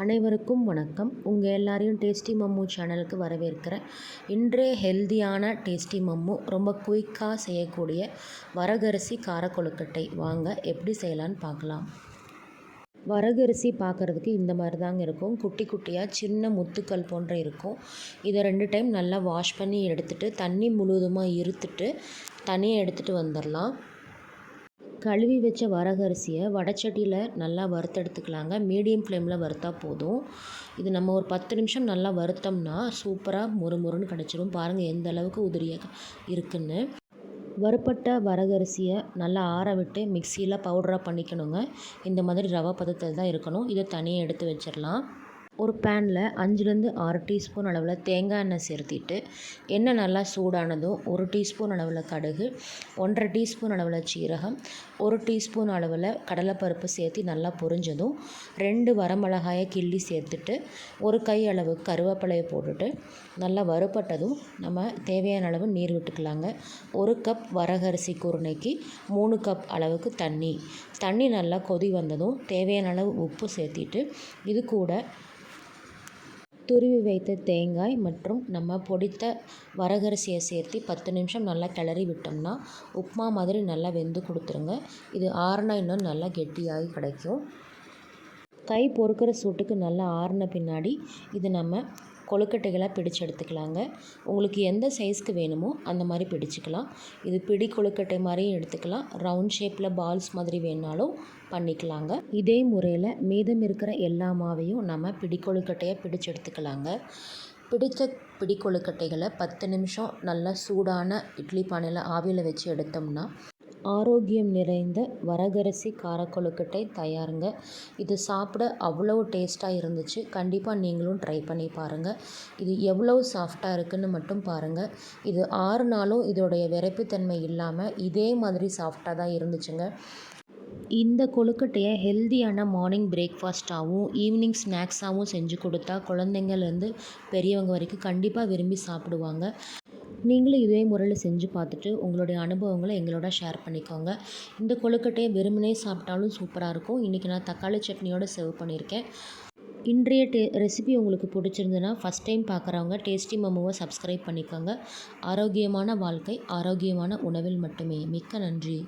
அனைவருக்கும் வணக்கம். உங்கள் எல்லாரையும் டேஸ்டி மம்மு சேனலுக்கு வரவேற்கிறேன். இன்றைய ஹெல்தியான டேஸ்டி மம்மு ரொம்ப குயிக்காக செய்யக்கூடிய வரகரிசி காரக்கொழுக்கட்டை. வாங்க எப்படி செய்யலான்னு பார்க்கலாம். வரகரிசி பார்க்குறதுக்கு இந்த மாதிரி தாங்க இருக்கும். குட்டி குட்டியாக சின்ன முத்துக்கள் போன்ற இருக்கும். இதை ரெண்டு டைம் நல்லா வாஷ் பண்ணி எடுத்துகிட்டு தண்ணி முழுவதுமாக இருத்துட்டு தனியாக எடுத்துகிட்டு வந்துடலாம். கழுவி வச்ச வரகரிசியை வடச்சட்டியில் நல்லா வறுத்தெடுத்துக்கலாங்க. மீடியம் ஃப்ளேமில் வறுத்தா போதும். இது நம்ம ஒரு பத்து நிமிஷம் நல்லா வறுத்தோம்னா சூப்பராக மொறு மொறுன்னு கிடச்சிரும். பாருங்கள் எந்த அளவுக்கு உதிரியாக இருக்குன்னு. வறுப்பட்ட வரகரிசியை நல்லா ஆற விட்டு மிக்சியில் பவுடராக பண்ணிக்கணுங்க. இந்த மாதிரி ரவா பதத்தில் தான் இருக்கணும். இதை தனியாக எடுத்து வச்சிடலாம் ஒரு பேனில் அஞ்சுலேருந்து ஆறு டீஸ்பூன் அளவில் தேங்காய் எண்ணெய் சேர்த்திட்டு எண்ணெய் நல்லா சூடானதும் ஒரு டீஸ்பூன் அளவில் கடுகு ஒன்றரை டீஸ்பூன் அளவில் சீரகம் ஒரு டீஸ்பூன் அளவில் கடலைப்பருப்பு சேர்த்து நல்லா பொரிஞ்சதும் ரெண்டு வரமிளகாயை கிள்ளி சேர்த்துட்டு ஒரு கை அளவு கருவேப்பிலையை போட்டுட்டு நல்லா வறுப்பட்டதும் நம்ம தேவையான அளவு நீர் விட்டுக்கலாங்க. ஒரு கப் வரகரிசி குருணைக்கு மூணு கப் அளவுக்கு தண்ணி. தண்ணி நல்லா கொதி வந்ததும் தேவையான அளவு உப்பு சேர்த்திட்டு இது கூட துருவி வைத்த தேங்காய் மற்றும் நம்ம பொடித்த வரகரிசியை சேர்த்து பத்து நிமிஷம் நல்லா கிளறி விட்டோம்னா உப்புமா மாதிரி நல்லா வெந்து கொடுத்துருங்க. இது ஆறுனா இன்னும் நல்லா கெட்டியாகி கிடைக்கும். கை பொறுக்கிற சூட்டுக்கு நல்லா ஆறின பின்னாடி இது நம்ம கொழுக்கட்டைகளாக பிடிச்சு எடுத்துக்கலாங்க. உங்களுக்கு எந்த சைஸ்க்கு வேணுமோ அந்த மாதிரி பிடிச்சிக்கலாம். இது பிடி கொழுக்கட்டை மாதிரியும் எடுத்துக்கலாம். ரவுண்ட் ஷேப்பில் பால்ஸ் மாதிரி வேணாலும் பண்ணிக்கலாங்க. இதே முறையில் மீதம் இருக்கிற எல்லா மாவையும் நம்ம பிடி கொழுக்கட்டையாக பிடிச்சு எடுத்துக்கலாங்க. பிடித்த பிடி கொழுக்கட்டைகளை பத்து நிமிஷம் நல்லா சூடான இட்லி பானையில் ஆவியில் வச்சு எடுத்தோம்னா ஆரோக்கியம் நிறைந்த வரகரிசி காரக்கொழுக்கட்டை தயாருங்க. இது சாப்பிட அவ்வளோ டேஸ்ட்டாக இருந்துச்சு. கண்டிப்பாக நீங்களும் ட்ரை பண்ணி பாருங்கள் இது எவ்வளோ சாஃப்டாக இருக்குதுன்னு மட்டும் பாருங்கள் இது ஆறு நாளும் இதோடைய விரைப்புத்தன்மை இல்லாமல் இதே மாதிரி சாஃப்டாக தான் இருந்துச்சுங்க. இந்த கொழுக்கட்டையை ஹெல்தியான மார்னிங் பிரேக்ஃபாஸ்ட்டாகவும் ஈவினிங் ஸ்நாக்ஸாகவும் செஞ்சு கொடுத்தா குழந்தைங்கள்லேருந்து பெரியவங்க வரைக்கும் கண்டிப்பாக விரும்பி சாப்பிடுவாங்க. நீங்களும் இதே முறையில் செஞ்சு பார்த்துட்டு உங்களுடைய அனுபவங்களை எங்களோட ஷேர் பண்ணிக்கோங்க. இந்த கொழுக்கட்டையை வெறுமனே சாப்பிட்டாலும் சூப்பராக இருக்கும். இன்றைக்கி நான் தக்காளி சட்னியோடு சர்வ் பண்ணியிருக்கேன். இன்றைய டே ரெசிபி உங்களுக்கு பிடிச்சிருந்ததுன்னா ஃபஸ்ட் டைம் பார்க்குறவங்க டேஸ்டி மம்முவை சப்ஸ்கிரைப் பண்ணிக்கோங்க. ஆரோக்கியமான வாழ்க்கை ஆரோக்கியமான உணவில் மட்டுமே. மிக்க நன்றி.